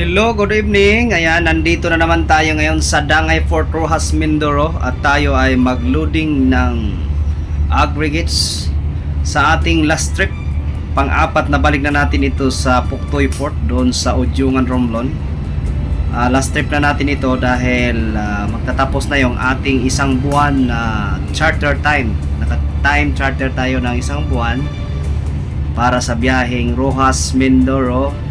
Hello, good evening. Ayan, nandito na naman tayo ngayon sa Dangay Fort Rojas, Mindoro at tayo ay magloading ng aggregates sa ating last trip. Pang-apat na balik na natin ito sa Puktoy Port doon sa Udyungan, Romblon. Ah, last trip na natin ito dahil ah, magtatapos na yung ating isang buwan na charter time. Naka-time charter tayo ng isang buwan para sa biyaheng Rojas, Mindoro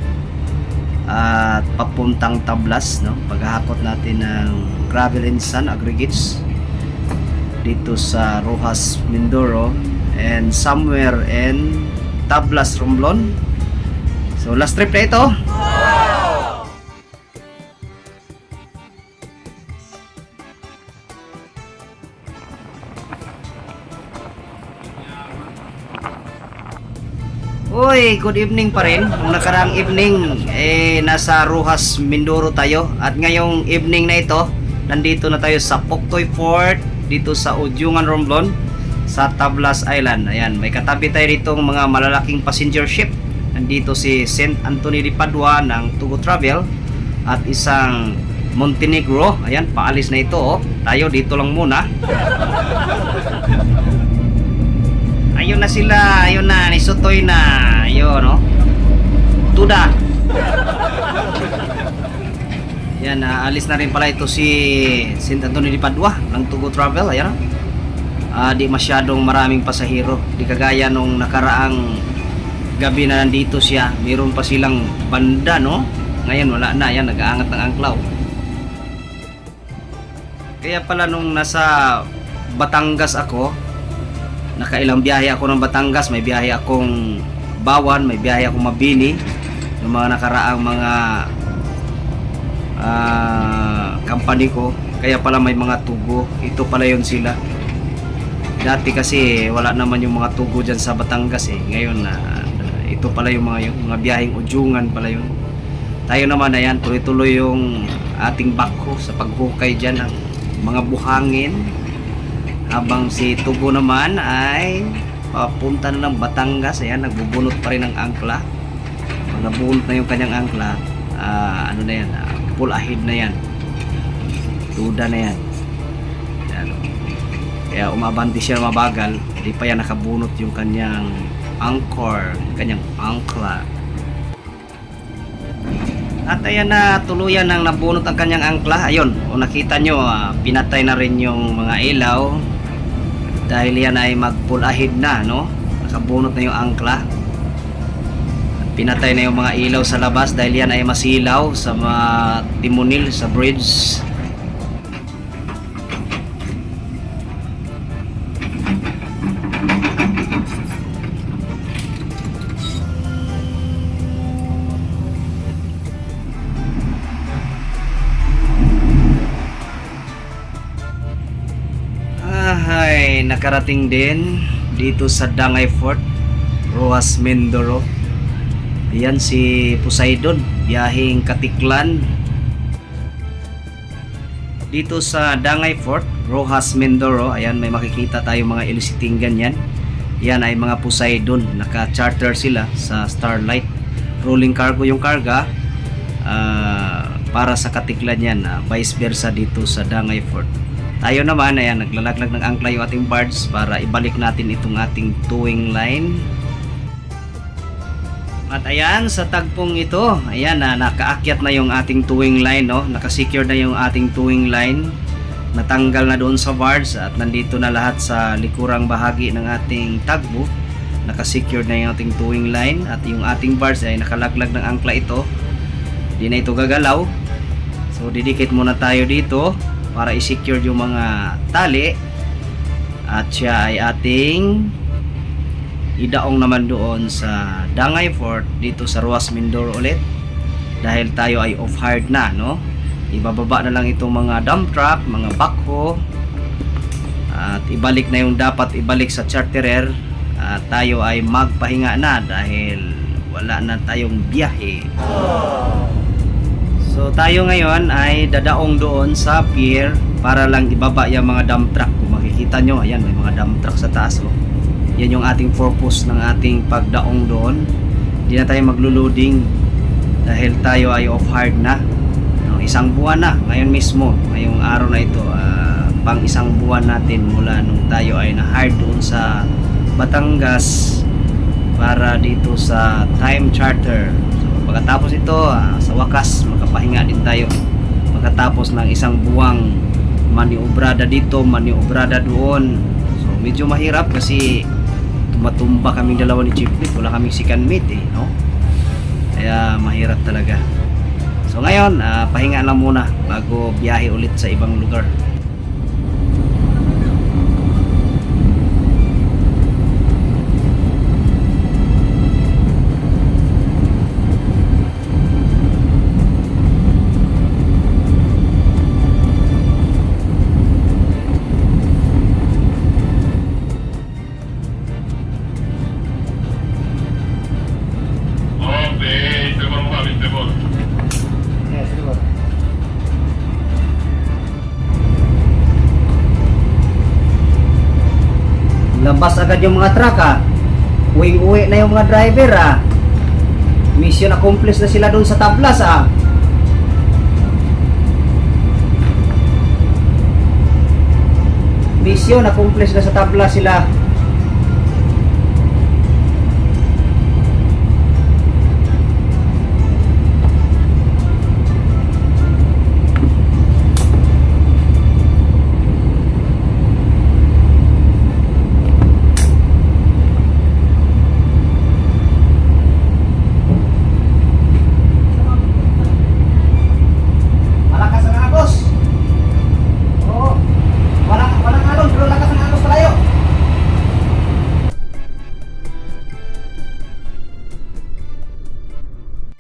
at papuntang Tablas no? Paghahakot natin ng gravel and sand aggregates dito sa Rojas Mindoro and somewhere in Tablas Romblon. So last trip na ito Uy, good evening pa rin. Nung nakaraang evening, eh, nasa Rojas, Mindoro tayo. At ngayong evening na ito, nandito na tayo sa Poktoy Fort, dito sa Udyungan, Romblon, sa Tablas Island. Ayan, may katabi tayo dito mga malalaking passenger ship. Nandito si St. Anthony de Padua ng Tugo Travel at isang Montenegro. Ayan, paalis na ito. Oh. Tayo dito lang muna. Ayun na sila, ayun na, ni Sotoy na. Ayun, no? Tuda. Yan, ah, alis na rin pala ito si St. Antonio de Padua ng Tugo Travel. Ayan, no? Ah, di masyadong maraming pasahero. Di kagaya nung nakaraang gabi na nandito siya. Meron pa silang banda, no? Ngayon wala na. Yan, nag-aangat ng angklaw. Kaya pala nung nasa Batangas ako, nakailang biyahe ako ng Batangas, may biyahe akong Bawan, may biyahe akong Mabini, ng mga nakaraang mga ah, company ko. Kaya pala may mga tugo. Ito pala yon sila. Dati kasi wala naman yung mga tugo dyan sa Batangas eh. Ngayon na ito pala yung mga, yung mga biyaheng udyungan pala yun. Tayo naman ayan, tuloy-tuloy yung ating bakho sa paghukay dyan ng mga buhangin habang si Tugo naman ay papunta na ng Batangas. Ayan nagbubunot pa rin ng angkla. Pag nabunot na yung kanyang angkla. Ah, ano na yan? Ah, full ahead na yan. Duda na yan. Ayan, kaya umabanti siya mabagal. Hindi pa yan nakabunot yung kanyang anchor kanyang angkla. At ayan na tuluyan nang nabunot ang kanyang angkla. Ayun, o nakita nyo, ah, pinatay na rin yung mga ilaw. Dahil yan ay mag full ahead na, no? Nakabunot na yung angkla. At pinatay na yung mga ilaw sa labas dahil yan ay masilaw sa mga timonil sa bridge. Nakarating din dito sa Dangay Fort, Rojas Mindoro. Ayan si Poseidon, biyaheng Katiklan. Dito sa Dangay Fort, Rojas Mindoro, ayan may makikita tayo mga eliciting ganyan. Yan ay mga Poseidon, naka-charter sila sa Starlight. Rolling cargo yung karga ah, para sa Katiklan yan, ah, vice versa dito sa Dangay Fort. Tayo naman, ayan, naglalaglag ng angkla yung ating barge para ibalik natin itong ating towing line. At ayan, sa tagpong ito, ayan na nakaakyat na yung ating towing line, no? Nakasecure na yung ating towing line. Natanggal na doon sa barge at nandito na lahat sa likurang bahagi ng ating tagbo. Nakasecure na yung ating towing line at yung ating barge ay nakalaglag ng angkla ito. Di na ito gagalaw. So didikit muna tayo dito para i-secure yung mga tali. At siya ay ating idaong naman doon sa Dangay Fort dito sa Ruas Mindoro ulit. Dahil tayo ay off hard na no? Ibababa na lang itong mga dump truck mga backhoe at ibalik na yung dapat ibalik sa charterer. At tayo ay magpahinga na dahil wala na tayong biyahe So tayo ngayon ay dadaong doon sa pier para lang ibaba yung mga dump truck. Kung makikita nyo, ayan may mga dump truck sa taas. Oh. Yan yung ating purpose ng ating pagdaong doon. Hindi na tayo maglo-loading dahil tayo ay off hard na no, isang buwan na ngayon mismo ngayong araw na ito ah, pang isang buwan natin mula nung tayo ay na hard doon sa Batangas para dito sa time charter so pagkatapos ito ah, sa wakas makapahinga din tayo. Pagkatapos ng isang buwang maniobrada dito maniobrada doon. So medyo mahirap kasi tumatumba kaming dalawa ni Chief Mate wala kaming second mate eh no? Kaya mahirap talaga. So ngayon ah, pahinga lang muna bago biyahe ulit sa ibang lugar labas agad yung mga truck ah. Uwing-uwi na yung mga driver ah. Mission accomplished na sila doon sa tablas ah. Mission accomplished na sa tablas sila